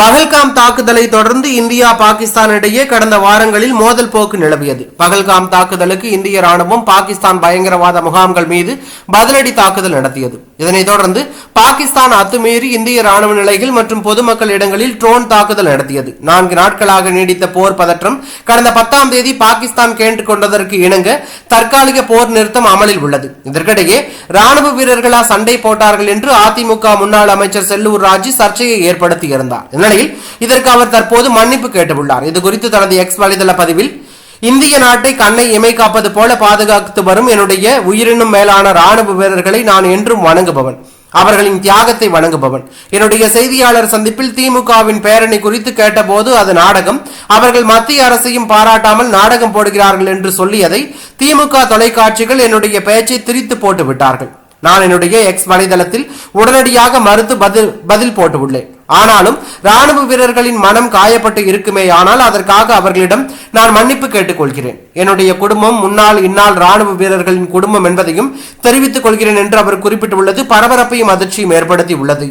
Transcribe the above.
பகல்காம் தாக்குதலை தொடர்ந்து இந்தியா பாகிஸ்தான் இடையே கடந்த வாரங்களில் மோதல் போக்கு நிலவியது. பகல்காம் தாக்குதலுக்கு இந்திய ராணுவம் பாகிஸ்தான் பயங்கரவாத முகாம்கள் மீது பதிலடி தாக்குதல் நடத்தியது. இதனைத் தொடர்ந்து பாகிஸ்தான் அத்துமீறி இந்திய ராணுவ நிலைகள் மற்றும் பொதுமக்கள் இடங்களில் ட்ரோன் தாக்குதல் நடத்தியது. நான்கு நாட்களாக நீடித்த போர் பதற்றம் கடந்த பத்தாம் தேதி பாகிஸ்தான் கேட்டுக் கொண்டதற்கு இணங்க தற்காலிக போர் நிறுத்தம் அமலில் உள்ளது. இதற்கிடையே ராணுவ வீரர்களா சண்டை போட்டார்கள் என்று அதிமுக முன்னாள் அமைச்சர் செல்லூர் ராஜு சர்ச்சையை ஏற்படுத்தியிருந்தார். நிலையில் இதற்கு அவர் தற்போது மன்னிப்பு கேட்டுள்ளார். இது குறித்து தனது எக்ஸ் வலைதள பதிவில் இந்திய நாட்டை கண்ணை இமை காப்பது போல பாதுகாத்து வரும் என்னுடைய உயிரினும் மேலான ராணுவ வீரர்களை நான் என்றும் வணங்குபவன். அவர்களின் தியாகத்தை வணங்குபவன். என்னுடைய செய்தியாளர் சந்திப்பில் திமுகவின் பேரணி குறித்து கேட்டபோது அது நாடகம். அவர்கள் மத்திய அரசையும் பாராட்டாமல் நாடகம் போடுகிறார்கள் என்று சொல்லியதை திமுக தொலைக்காட்சிகள் என்னுடைய பேச்சை திரித்து போட்டு விட்டார்கள் நான் என்னுடைய எக்ஸ் வலைதளத்தில் உடனடியாக மறுத்து பதில் பதில் போட்டுள்ளேன். ஆனாலும் ராணுவ வீரர்களின் மனம் காயப்பட்டு இருக்குமே ஆனால் அதற்காக அவர்களிடம் நான் மன்னிப்பு கேட்டுக்கொள்கிறேன். என்னுடைய குடும்பம் முன்னாள் இந்நாள் ராணுவ வீரர்களின் குடும்பம் என்பதையும் தெரிவித்துக் கொள்கிறேன் என்று அவர் குறிப்பிட்டுள்ளது. பரபரப்பையும் அதிர்ச்சியும் ஏற்படுத்தி உள்ளது